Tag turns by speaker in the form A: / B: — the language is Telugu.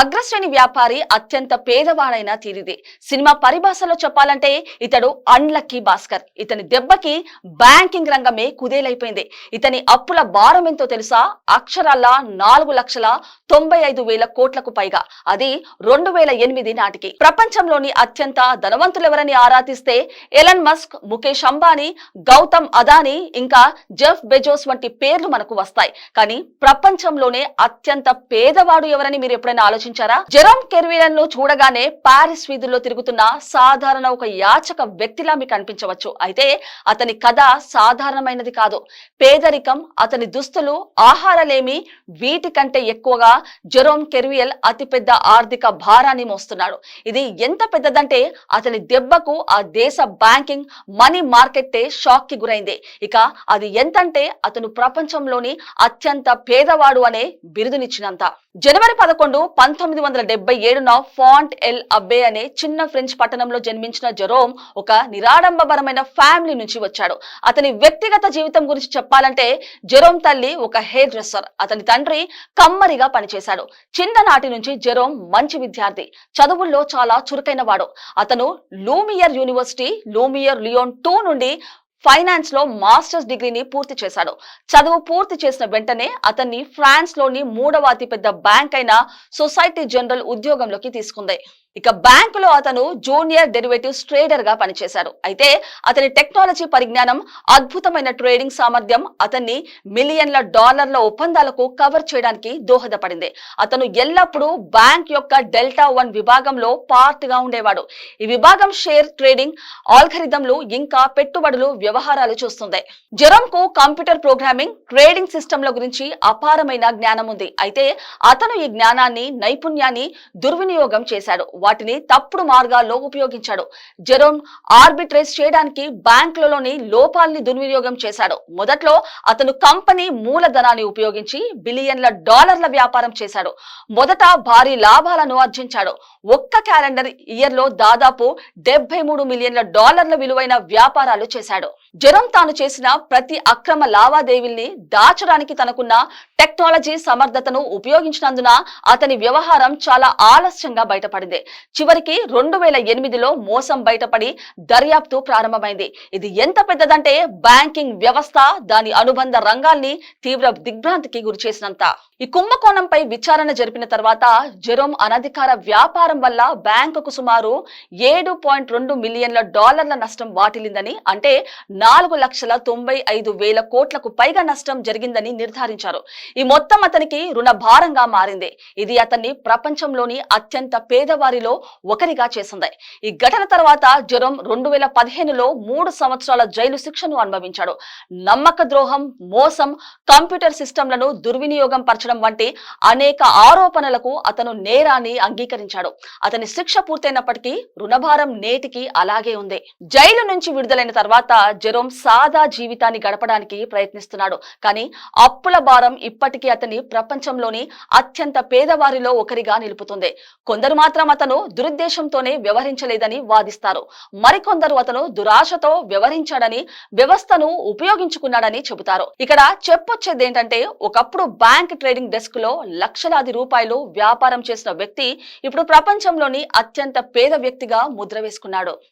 A: అగ్రశ్రేణి వ్యాపారి అత్యంత పేదవాడైన తీరిది. సినిమా పరిభాషలో చెప్పాలంటే ఇతడు అన్లక్కీ భాస్కర్. ఇతని దెబ్బకి బ్యాంకింగ్ రంగమే కుదేలైపోయింది. ఇతని అప్పుల భారం ఎంతో తెలుసా? అక్షరాల్లా నాలుగు లక్షల తొంభై ఐదు వేల కోట్లకు పైగా. అది రెండు వేల ఎనిమిది నాటికి. ప్రపంచంలోని అత్యంత ధనవంతులెవరని ఆరాధిస్తే ఎలన్ మస్క్ ముఖేష్ అంబానీ గౌతమ్ అదానీ ఇంకా జెఫ్ బెజోస్ వంటి పేర్లు మనకు వస్తాయి. కానీ ప్రపంచంలోనే అత్యంత పేదవాడు ఎవరని మీరు ఎప్పుడైనా ఆలోచన ఆలోచించారా? జెరామ్ కెర్వీలన్ను చూడగానే పారిస్ వీధుల్లో తిరుగుతున్న సాధారణ ఒక యాచక వ్యక్తిలా మీకు అనిపించవచ్చు. అయితే అతని కథ సాధారణమైనది కాదు. పేదరికం అతని దుస్తులు ఆహారలేమి వీటికంటే ఎక్కువగా జెరోమ్ కెర్వియల్ అతిపెద్ద ఆర్థిక భారాన్ని మోస్తున్నాడు. ఇది ఎంత పెద్దదంటే అతని దెబ్బకు ఆ దేశ బ్యాంకింగ్ మనీ మార్కెట్టే షాక్కి గురైంది. ఇక అది ఎంతంటే అతను ప్రపంచంలోని అత్యంత పేదవాడు అనే బిరుదునిచ్చినంత. జనవరి పదకొండు పంతొమ్మిది వందల డెబ్బై ఏడున ఫాంట్ ఎల్ అబ్బే అనే చిన్న ఫ్రెంచ్ పట్టణంలో జన్మించిన జెరోమ్ ఒక నిరాడంబరమైన ఫ్యామిలీ నుంచి వచ్చాడు. అతని వ్యక్తిగత జీవితం గురించి చెప్పాలంటే జెరోమ్ తల్లి ఒక హెయిర్ డ్రెస్సర్ అతని తండ్రి కమ్మరిగా పనిచేశాడు. చిన్ననాటి నుంచి జెరోమ్ మంచి విద్యార్థి. చదువుల్లో చాలా చురుకైన వాడు అతను Lumiere university Lumiere Lyon two నుండి ఫైనాన్స్లో మాస్టర్స్ డిగ్రీని పూర్తి చేశాడు. చదువు పూర్తి చేసిన వెంటనే అతన్ని ఫ్రాన్స్లోని మూడవ అతిపెద్ద బ్యాంక్ అయిన సొసైటీ జనరల్ ఉద్యోగంలోకి తీసుకుంది. ఇక బ్యాంకులో అతను జూనియర్ డెరివేటివ్స్ ట్రేడర్గా పనిచేశారు. అయితే అతని టెక్నాలజీ పరిజ్ఞానం అద్భుతమైన ట్రేడింగ్ సామర్థ్యం అతన్ని మిలియన్ల డాలర్ల ఒప్పందాలకు కవర్ చేయడానికి దోహదపడింది. అతను ఎల్లప్పుడూ బ్యాంక్ యొక్క డెల్టా వన్ విభాగంలో పార్ట్గా ఉండేవాడు. ఈ విభాగం షేర్ ట్రేడింగ్ ఆల్గరిథంలు ఇంకా పెట్టుబడులు వ్యవహారాలు చూస్తుంది. జెరోమ్కు కంప్యూటర్ ప్రోగ్రామింగ్ ట్రేడింగ్ సిస్టమ్ల గురించి అపారమైన జ్ఞానం ఉంది అయితే అతను ఈ జ్ఞానాన్ని నైపుణ్యాన్ని దుర్వినియోగం చేశాడు. వాటిని తప్పుడు మార్గాల్లో ఉపయోగించాడు. జెరోన్ ఆర్బిట్రేజ్ చేయడానికి బ్యాంకులలోని లోపాలని దుర్వినియోగం చేశాడు. మొదట్లో అతను కంపెనీ మూలధనాన్ని ఉపయోగించి బిలియన్ల డాలర్ల వ్యాపారం చేశాడు. మొదట భారీ లాభాలను ఆర్జించాడు. ఒక్క క్యాలెండర్ ఇయర్లో దాదాపు డెబ్బై మూడు మిలియన్ల డాలర్ల విలువైన వ్యాపారాలు చేశాడు. జెరోమ్ తాను చేసిన ప్రతి అక్రమ లావాదేవీల్ని దాచడానికి తనకున్న టెక్నాలజీ సమర్థతను ఉపయోగించినందున అతని వ్యవహారం చాలా ఆలస్యంగా బయటపడింది. చివరికి రెండు వేల ఎనిమిదిలో మోసం బయటపడి దర్యాప్తు ప్రారంభమైంది. ఇది ఎంత పెద్దదంటే బ్యాంకింగ్ వ్యవస్థ దాని అనుబంధ రంగాల్ని తీవ్ర దిగ్భ్రాంతికి గురిచేసినంత. ఈ కుంభకోణంపై విచారణ జరిపిన తర్వాత జెరోమ్ అనధికార వ్యాపారం వల్ల బ్యాంకుకు సుమారు ఏడు పాయింట్ రెండు మిలియన్ల డాలర్ల నష్టం వాటిల్లిందని అంటే నాలుగు లక్షల తొంభై ఐదు వేల కోట్లకు పైగా నష్టం జరిగిందని నిర్ధారించారు. ఈ మొత్తం అతనికి రుణ భారంగా మారింది. ఇది అతన్ని ప్రపంచంలోని అత్యంత పేదవారిలో ఒకరిగా చేసింది. ఈ ఘటన తర్వాత జ్వరం రెండు వేల పదిహేనులో మూడు సంవత్సరాల జైలు శిక్షను అనుభవించాడు. నమ్మక ద్రోహం మోసం కంప్యూటర్ సిస్టంలను దుర్వినియోగం పరచడం వంటి అనేక ఆరోపణలకు అతను నేరాన్ని అంగీకరించాడు. అతని శిక్ష పూర్తయినప్పటికీ రుణభారం నేటికి అలాగే ఉంది. జైలు నుంచి విడుదలైన తర్వాత జెరోమ్ సాదా జీవితాన్ని గడపడానికి ప్రయత్నిస్తున్నాడు. కానీ అప్పుల భారం ఇప్పటికీ అతని ప్రపంచంలోని అత్యంత పేదవారిలో ఒకరిగా నిలుపుతుంది. కొందరు మాత్రం అతను దురుద్దేశంతోనే వ్యవహరించలేదని వాదిస్తారు. మరికొందరు అతను దురాశతో వ్యవహరించాడని వ్యవస్థను ఉపయోగించుకున్నాడని చెబుతారు. ఇక్కడ చెప్పొచ్చేది ఏంటంటే ఒకప్పుడు బ్యాంక్ ట్రేడింగ్ డెస్క్లో లక్షలాది రూపాయలు వ్యాపారం చేసిన వ్యక్తి ఇప్పుడు ప్రపంచంలోని అత్యంత పేద వ్యక్తిగా ముద్ర వేసుకున్నాడు.